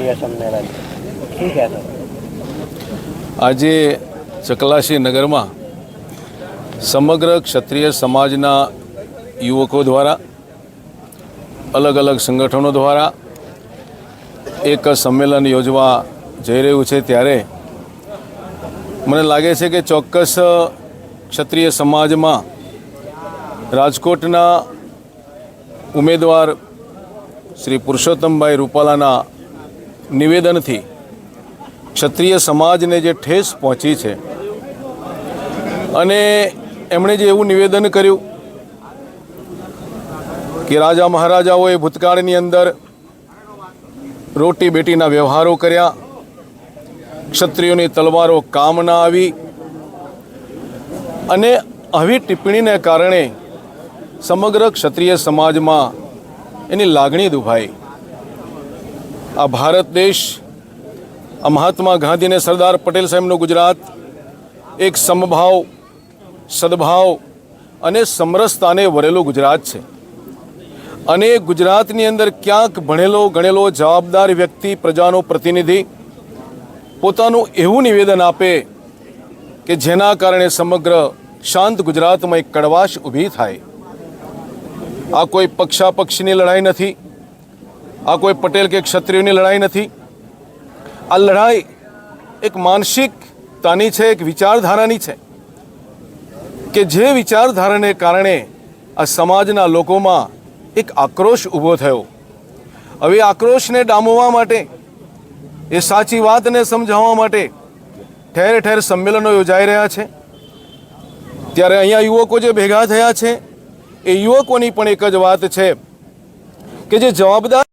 ક્ષત્રિય સંમેલન શું કહેશો? આજે ચકલાસી નગરમાં સમગ્ર ક્ષત્રિય સમાજના યુવકો દ્વારા, અલગ અલગ સંગઠનો દ્વારા એક સંમેલન યોજવા જઈ રહ્યું છે ત્યારે મને લાગે છે કે ચોક્કસ ક્ષત્રિય સમાજમાં રાજકોટના ઉમેદવાર શ્રી પુરુષોત્તમભાઈ રૂપાલાના નિવેદનથી ક્ષત્રિય સમાજને જે ઠેસ પહોંચી છે અને એમણે જે એવું નિવેદન કર્યું કે રાજા મહારાજાઓએ ભૂતકાળની અંદર રોટી બેટીના વ્યવહારો કર્યા, ક્ષત્રિયોની તલવારો કામ ના આવી અને આવી ટિપ્પણીને કારણે સમગ્ર ક્ષત્રિય સમાજમાં એની લાગણી દુભાઈ. આ ભારત દેશ, આ મહાત્મા ગાંધી અને સરદાર પટેલ સાહેબનું ગુજરાત, એક સમભાવ, સદભાવ અને સમરસતાને વરેલું ગુજરાત છે. અને ગુજરાતની અંદર ક્યાંક ભણેલો, ગણેલો, જવાબદાર વ્યક્તિ, પ્રજાનો પ્રતિનિધિ પોતાનું એવું નિવેદન આપે કે જેના કારણે સમગ્ર શાંત ગુજરાતમાં એક કડવાશ ઊભી થાય. આ કોઈ પક્ષાપક્ષની લડાઈ નથી. આ કોઈ પટેલ કે ક્ષત્રિયોની લડાઈ નથી. આ લડાઈ એક માનસિકતાની છે, એક વિચારધારાની છે કે જે વિચારધારાને કારણે આ સમાજના લોકોમાં એક આક્રોશ ઊભો થયો. હવે આક્રોશને ડામવા માટે, એ સાચી વાતને સમજાવવા માટે ઠેર ઠેર સંમેલનો યોજાઈ રહ્યા છે. ત્યારે અહીંયા યુવકો જે ભેગા થયા છે, એ યુવકોની પણ એક જ વાત છે કે જે જવાબદાર